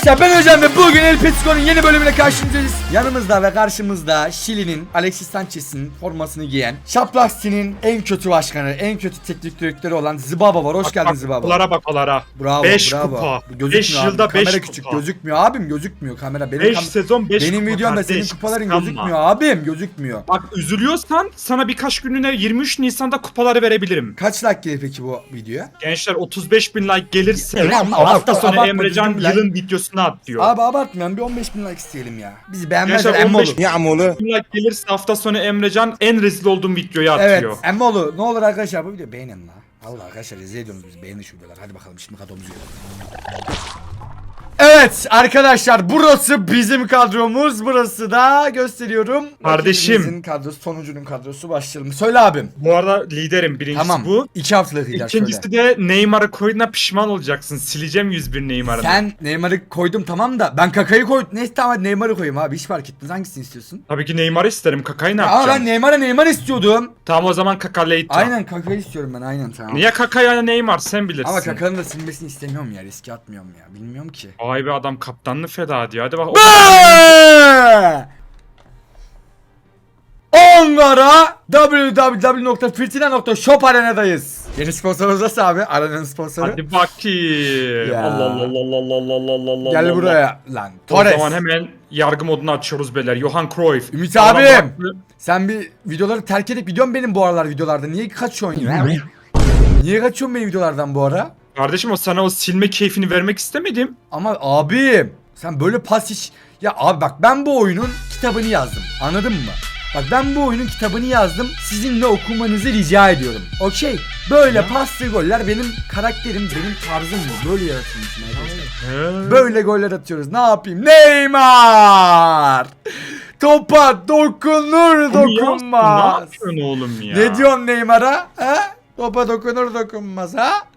Arkadaşlar ben Özcan ve bugün El Pesico'nun yeni bölümüne karşınızdayız. Yanımızda ve karşımızda Şili'nin Alexis Sanchez'in formasını giyen Şaplasti'nin en kötü başkanı, en kötü teknik direktörü olan Zibaba var. Hoş geldin Zibaba. Kupalara bak kupalara. Bravo, Beş bravo. kupa. Gözükmüyor Beş abi, yılda kamera beş küçük kupa. gözükmüyor abim gözükmüyor kamera. Benim, 5 kam- sezon 5 benim kupa videomda senin kupaların kıskanma. gözükmüyor abim gözükmüyor. Bak üzülüyorsan sana birkaç gününe 23 Nisan'da kupaları verebilirim. Kaç like gelir peki bu videoya? Gençler 35 bin like gelirse hafta sonu Emrecan düzgün like arasına at diyor. Abi abartmayalım bir 15 bin like isteyelim ya. Bizi beğenmezler Yaşar, emme 15 olur. Ya Moğlu. Like gelirse hafta sonu Emrecan en rezil olduğum videoyu Evet atıyor. emme olur. Ne olur arkadaşlar bu videoyu beğenin la. Allah arkadaşlar rezil ediyorsunuz biz beğenin şu videoları. Hadi bakalım şimdi kadromuzu görelim. Evet arkadaşlar burası bizim kadromuz. Burası da gösteriyorum. Kardeşim. Rakibimizin kadrosu, sonucunun kadrosu başlayalım. Söyle abim. Bu arada liderim birincisi Tamam. bu. İki haftalık lider söyle. İkincisi de Neymar'ı koyduğuna pişman olacaksın. Sileceğim 101 Neymar'ı. Sen Neymar'ı koydum tamam da ben Kaka'yı koydum. Neyse tamam hadi Neymar'ı koyayım abi hiç fark etmez. Hangisini istiyorsun? Tabii ki Neymar'ı isterim. Kaka'yı ne Aa yapacağım? ben Neymar'a Neymar istiyordum. Tamam o zaman Kaka later. Aynen Kaka'yı istiyorum ben aynen tamam. Niye Kaka ya Neymar sen bilirsin. Ama Kaka'nın da silmesini istemiyorum ya riske atmıyorum ya bilmiyorum ki. Vay be adam kaptanını feda ediyor. Hadi bak. O... Onlara www.firtina.shop arenadayız. Yeni sponsorumuz nasıl abi? Aranın sponsoru. Hadi bakayım. Ya. Allah Allah Allah Allah Allah Allah Allah. Gel buraya lan. Torres. O zaman hemen yargı modunu açıyoruz beyler. Johan Cruyff. Ümit abim. Sen bir videoları terk edip gidiyorsun benim bu aralar videolarda. Niye kaçıyorsun ya? Niye kaçıyorsun benim videolardan bu ara? Kardeşim o sana o silme keyfini vermek istemedim. Ama abim sen böyle pas hiç... Ya abi bak ben bu oyunun kitabını yazdım. Anladın mı? Bak ben bu oyunun kitabını yazdım. Sizinle okumanızı rica ediyorum. Okey. Böyle paslı goller benim karakterim, benim tarzım bu. Böyle yaratılmışım arkadaşlar. Böyle goller atıyoruz. Ne yapayım? Neymar! Topa dokunur Oğlum ya, dokunmaz. Ne yapıyorsun oğlum ya? Ne diyorsun Neymar'a? Ha? Topa dokunur dokunmaz ha?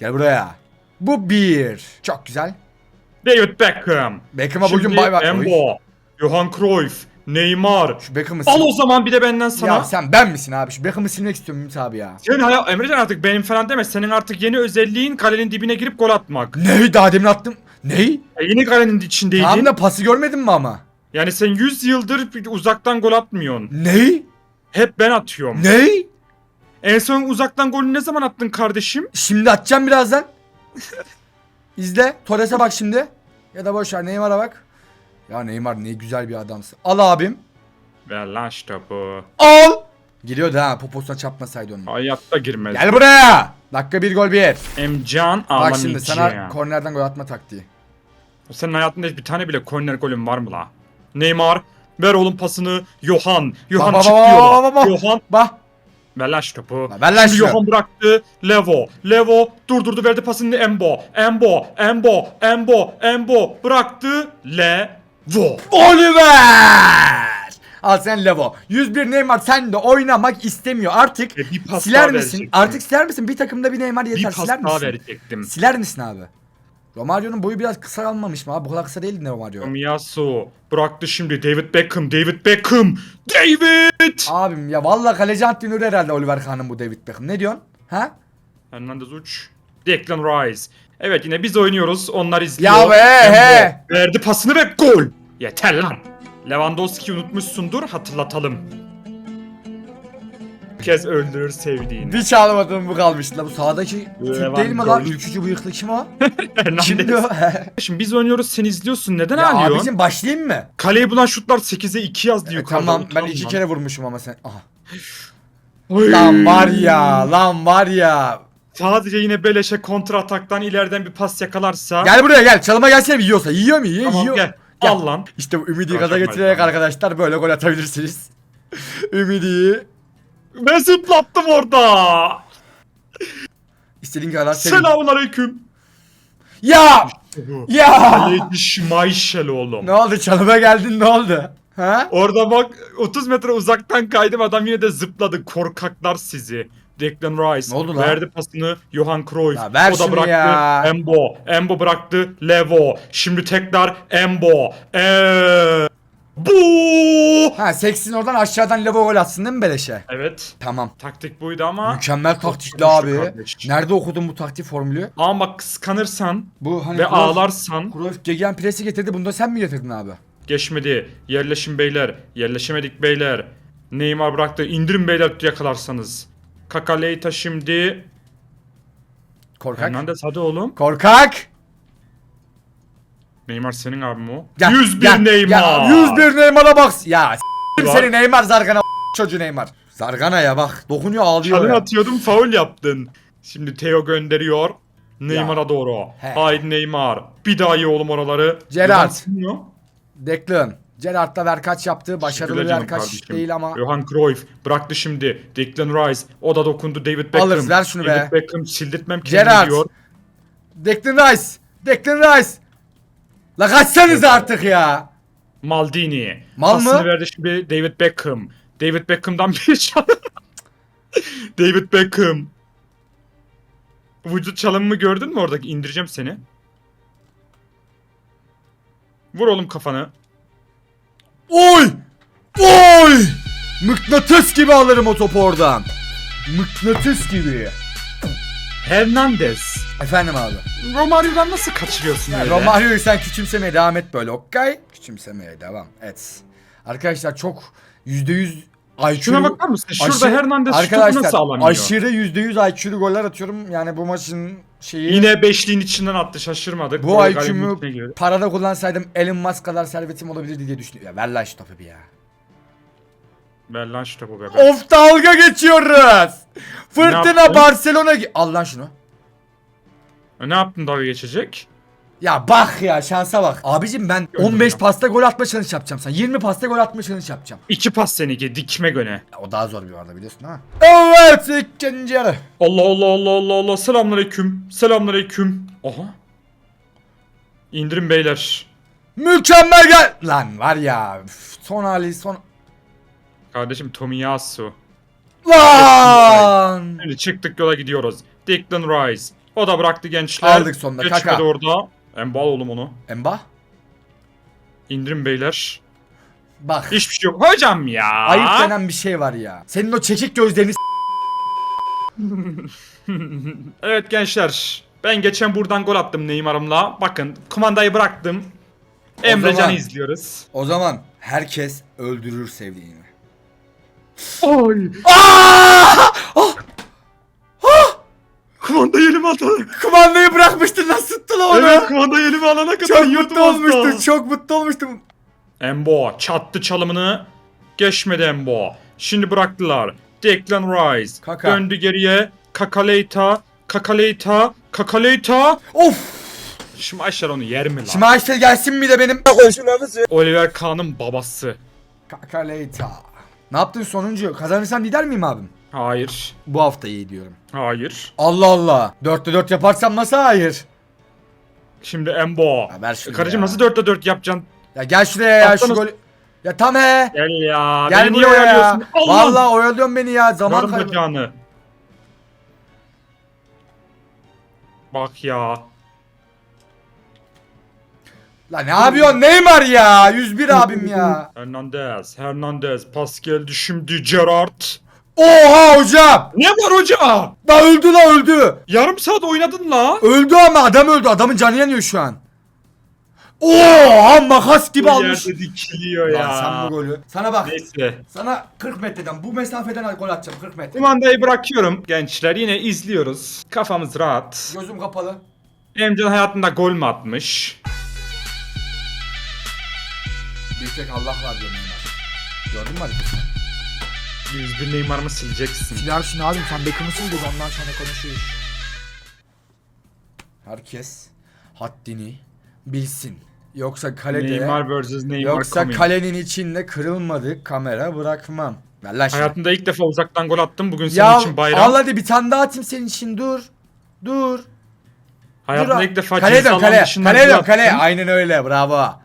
Gel buraya. Bu bir. Çok güzel. David Beckham. Beckham'a Şimdi bugün bay bay. Embo. Johan Cruyff. Neymar. Şu Beckham'ı Al sil. o zaman bir de benden sana. Ya sen ben misin abi? Şu Beckham'ı silmek istiyorum Ümit abi ya. Senin hala Emrecan artık benim falan deme. Senin artık yeni özelliğin kalenin dibine girip gol atmak. Ne? Daha demin attım. Ne? E, yeni kalenin içindeydin. Tamam da pası görmedin mi ama? Yani sen 100 yıldır uzaktan gol atmıyorsun. Ne? Hep ben atıyorum. Ne? En son uzaktan golü ne zaman attın kardeşim? Şimdi atacağım birazdan. İzle. Torres'e bak şimdi. Ya da boş ver Neymar'a bak. Ya Neymar ne güzel bir adamsın. Al abim. Ver lan şu topu. Al. Giriyordu ha poposuna çarpmasaydı onu. Hayatta girmez. Gel buraya. Dakika bir gol bir. Emcan Bak şimdi sana Ağlamici. kornerden gol atma taktiği. Senin hayatında hiç bir tane bile korner golün var mı la? Neymar. Ver oğlum pasını. Johan. Johan çık diyor. Johan. Bak. Ver lan şu topu. Ver lan şunu. Johan bıraktı. Levo. Levo durdurdu verdi pasını Embo. Embo. Embo. Embo. Embo. Bıraktı. Levo. Oliver! Al sen Levo. 101 Neymar sen de oynamak istemiyor. Artık E, bir siler misin? verecektim. Artık siler misin? Bir takımda bir Neymar Bir yeter. pas Siler misin? verecektim. Siler misin abi? Romario'nun boyu biraz kısa kalmamış mı abi? Bu kadar kısa değildi ne Romario? Tomiyasu. Bıraktı şimdi David Beckham. David Beckham. David. Abim ya vallahi kaleci antrenörü herhalde Oliver Kahn'ın bu David Beckham. Ne diyorsun? Ha? Hernandez uç. Declan Rice. Evet yine biz oynuyoruz. Onlar izliyor. Ya be, he. Verdi pasını ve gol. Yeter lan. Lewandowski unutmuşsundur hatırlatalım. Bir kez öldürür sevdiğini. Bir çalmadığım bu kalmıştı la. Bu sağdaki Türk Levan değil mi lan? gol. Ülkücü bıyıklı kim o? Hernandez. Kimdi o? Şimdi biz oynuyoruz sen izliyorsun. Neden ya ağlıyorsun? abicim başlayayım mı? Kaleyi bulan şutlar 8'e 2 yazdı E, yukarıda. tamam ben iki kere vurmuşum ama sen. Aha. Oy. Lan var ya, lan var ya. Sadece yine beleşe kontra ataktan ileriden bir pas yakalarsa. Gel buraya gel. Çalıma gelsene yiyorsa. Yiyor mu? Yiyor, Tamam yiyor. gel. Gel. Al lan. İşte bu ümidi gaza çok getirerek arkadaşlar böyle gol atabilirsiniz. Ümidi'yi Ben zıplattım orada. istediğin kadar sevin. Selamun aleyküm. Ya! Ya! Schmeichel oğlum. Ne oldu? Çalıma geldin ne oldu? Ha? Orada bak 30 metre uzaktan kaydım adam yine de zıpladı. Korkaklar sizi. Declan Rice Ne oldu lan? verdi pasını Johan Cruyff. Ya ver o da bıraktı ya. Embo. Embo bıraktı Levo. Şimdi tekrar Embo. Eee Bu. Ha seksin oradan aşağıdan Levo gol atsın değil mi beleşe? Evet. Tamam. Taktik buydu ama. Mükemmel konuştu abi. kardeş. Nerede okudun bu taktik formülü? Ama bak kıskanırsan Bu hani ve Cruyff- ağlarsan Cruyff Gegen Press'i getirdi. Bunu da sen mi getirdin abi? geçmedi. Yerleşin beyler. Yerleşemedik beyler. Neymar bıraktı. İndirin beyler yakalarsanız. Kakaleyta şimdi. Korkak. Hernandez hadi oğlum. Korkak. Neymar senin abim o. Gel, 101 gel, Neymar. gel. 101 Neymar'a bak. Ya s**tim seni Neymar Zargana çocuğu Neymar. Zargana ya bak dokunuyor ağlıyor Çalı ya. atıyordum faul yaptın. Şimdi Theo gönderiyor. Neymar'a doğru. He. Haydi Neymar. Bir daha iyi oğlum oraları. Sinyo. Declan. Gerrard'da Verkaç yaptı. Başarılı Verkaç kardeşim. değil ama. Johan Cruyff bıraktı şimdi. Declan Rice. O da dokundu. David Beckham. Alırız, ver şunu be. David Beckham sildirtmem kendini Gerrard. diyor. Declan Rice. Declan Rice. La kaçsanız artık ya. Maldini. Mal mı? verdi şimdi David Beckham. David Beckham'dan bir çalım. David Beckham. Vücut çalımımı gördün mü oradaki? İndireceğim seni. Vur oğlum kafanı. Oy! Oy! Mıknatıs gibi alırım o topu oradan. Mıknatıs gibi. Hernandez. Efendim abi. Romario'dan nasıl kaçırıyorsun öyle? Romario'yu sen küçümsemeye devam et böyle okay? Küçümsemeye devam et. Arkadaşlar çok %100 IQ Şuna bakar mısın? Şurada aşırı- Hernandez şu topu Arkadaşlar nasıl alamıyor? aşırı %100 IQ'lu goller atıyorum. Yani bu maçın şeyi Yine beşliğin içinden attı şaşırmadık. bu IQ'mu parada kullansaydım Elon Musk kadar servetim olabilirdi diye düşünüyorum. Ya ver lan şu topu bir ya. Ver lan şu topu be. Of dalga geçiyoruz. Fırtına? Barcelona Al lan şunu. E, Ne yaptın dalga geçecek? Ya bak ya şansa bak. Abicim ben Gördüm 15 ya. pasta gol atma challenge yapacağım sana. 20 pasta gol atma challenge yapacağım. İki pas seninki dikme göne. Ya o daha zor bir arada biliyorsun ha. Evet ikinci yarı. Allah Allah Allah Allah Allah selamünaleyküm. Selamünaleyküm. Aha. İndirin beyler. Mükemmel gel. Lan var ya. üf, Son hali son. Kardeşim Tomiyasu. Lan. Şimdi çıktık yola gidiyoruz. Declan Rice. O da bıraktı gençler. Aldık sonunda, Geçmedi kaka. orada. Embal oğlum onu. Emba. İndirin beyler. Bak. Hiçbir şey yok. Hocam ya. Ayıp denen bir şey var ya. Senin o çekik gözlerini s- Evet gençler. Ben geçen buradan gol attım Neymar'ımla. Bakın kumandayı bıraktım. Emrecan'ı zaman- izliyoruz. O zaman herkes öldürür sevdiğini. Oy. Aa! Kumandayı elime alana Kumandayı bırakmıştın nasıl tuttu lan onu? Evet kumandayı elime alana kadar Çok yırttım mutlu az olmuştu. daha. Çok mutlu olmuştum. Embo çattı çalımını. Geçmedi Embo. Şimdi bıraktılar. Declan Rice. Kaka. Döndü geriye. Kakaleyta. Kakaleyta. Kakaleyta. Of. Şimdi Ayşer onu yer mi lan? Şimdi Ayşe gelsin mi de benim. Oliver Kahn'ın babası. Kakaleyta. Ne yaptın sonuncu? Kazanırsam lider miyim abim? Hayır. Bu hafta iyi diyorum. Hayır. Allah Allah. 4'te 4 yaparsam nasıl hayır? Şimdi Embo. Ya ver şunu Karıcığım ya. nasıl 4'te 4 yapacaksın? Ya gel şuraya ya şu Atlanız- golü. Ya tam he. Gel ya. Gel beni niye oyalıyorsun? Allah. Vallahi oyalıyorsun beni ya. Zaman kaybı. bacağını. Bak ya. La ne yapıyorsun Neymar ya? 101 abim ya. Hernandez. Hernandez. Pas geldi şimdi Gerrard. Oha hocam. Ne var hoca? La öldü la öldü. Yarım saat oynadın la. Öldü ama adam öldü. Adamın canı yanıyor şu an. Oha makas gibi Bu almış. yerde dikiliyor Lan ya. sen bu golü. Sana bak. Neyse. Sana 40 metreden bu mesafeden gol atacağım 40 metre. Kumandayı bırakıyorum gençler. Yine izliyoruz. Kafamız rahat. Gözüm kapalı. Emcan hayatında gol mü atmış? Bir tek Allah var diyor Neymar. Gördün mü hareketi? 101 Neymar'ımı sileceksin. Şunu abim sen Beckham'ı sil dedi ondan sonra konuşuyoruz. Herkes haddini bilsin. Yoksa kalede Neymar vs Neymar yoksa coming. kalenin içinde kırılmadık kamera bırakmam. Lan şunu. Hayatımda ilk defa uzaktan gol attım. Bugün senin Ya için bayram. al hadi bir tane daha atayım senin için dur. Dur. Hayatımda dur. ilk defa Kaleye dön alan kale. dışından Kaleye gol dön kale. attım. Aynen öyle bravo.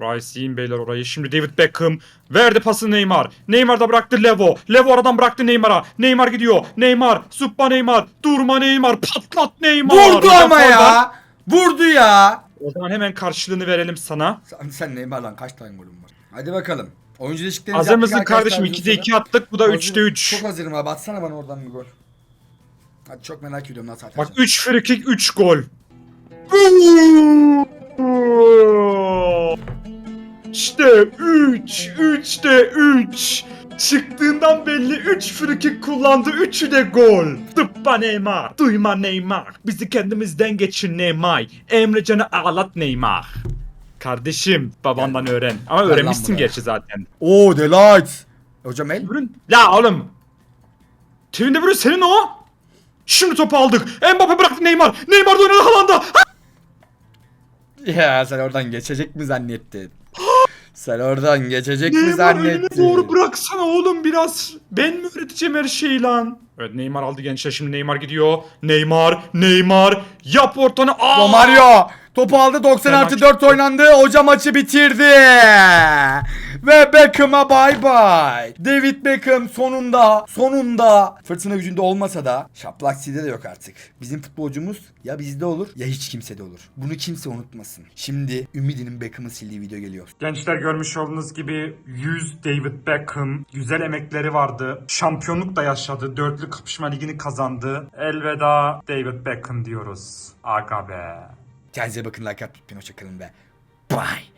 Rice yiyin beyler orayı. Şimdi David Beckham verdi pası Neymar. Neymar da bıraktı Levo. Levo aradan bıraktı Neymar'a. Neymar gidiyor. Neymar. Zıpla Neymar. Durma Neymar. Patlat Neymar. Vurdu Hocam ama ya. Vurdu ya. O zaman hemen karşılığını verelim sana. Sen, sen Neymar'dan kaç tane golün var? Hadi bakalım. Oyuncu değişikliklerinizi Hazır mısın kardeşim? uzun 2'de süre. 2 attık. Bu da Hazır- 3'te 3. Çok hazırım abi. Atsana bana oradan bir gol. Hadi çok merak ediyorum nasıl Bak atacaksın. 3 free kick 3 gol. İşte 3, 3 de 3. Çıktığından belli 3 free kick kullandı, 3'ü de gol. Tıppa Neymar, duyma Neymar. Bizi kendimizden geçir Neymar. Emrecan'ı ağlat Neymar. Kardeşim babandan öğren. Ama Gel lan öğrenmişsin buraya. gerçi zaten. Oo delight. Hocam el. Ürün. La oğlum. Tevinde böyle senin o. Şimdi topu aldık. Mbappe bıraktı Neymar. Neymar da oynadı Haaland'a. Ya sen oradan geçecek mi zannettin? Sen oradan geçecek mi Neymar önüne zannettin? doğru bıraksana oğlum biraz. Ben mi öğreteceğim her şeyi lan? Evet Neymar aldı gençler şimdi Neymar gidiyor. Neymar, Neymar. Yap ortanı. Aa! Romario topu aldı 90 Ben artı maç 4 oynandı. Hoca maçı bitirdi. Ve Beckham'a bay bay. David Beckham sonunda sonunda fırtına gücünde olmasa da şaplak sizde de yok artık. Bizim futbolcumuz ya bizde olur ya hiç kimsede olur. Bunu kimse unutmasın. Şimdi Ümidi'nin Beckham'ı sildiği video geliyor. Gençler görmüş olduğunuz gibi 100 David Beckham. Güzel emekleri vardı. Şampiyonluk da yaşadı. Dörtlü kapışma ligini kazandı. Elveda David Beckham diyoruz. Aga be. Kendinize bakın like atmayı unutmayın. Hoşçakalın ve bye.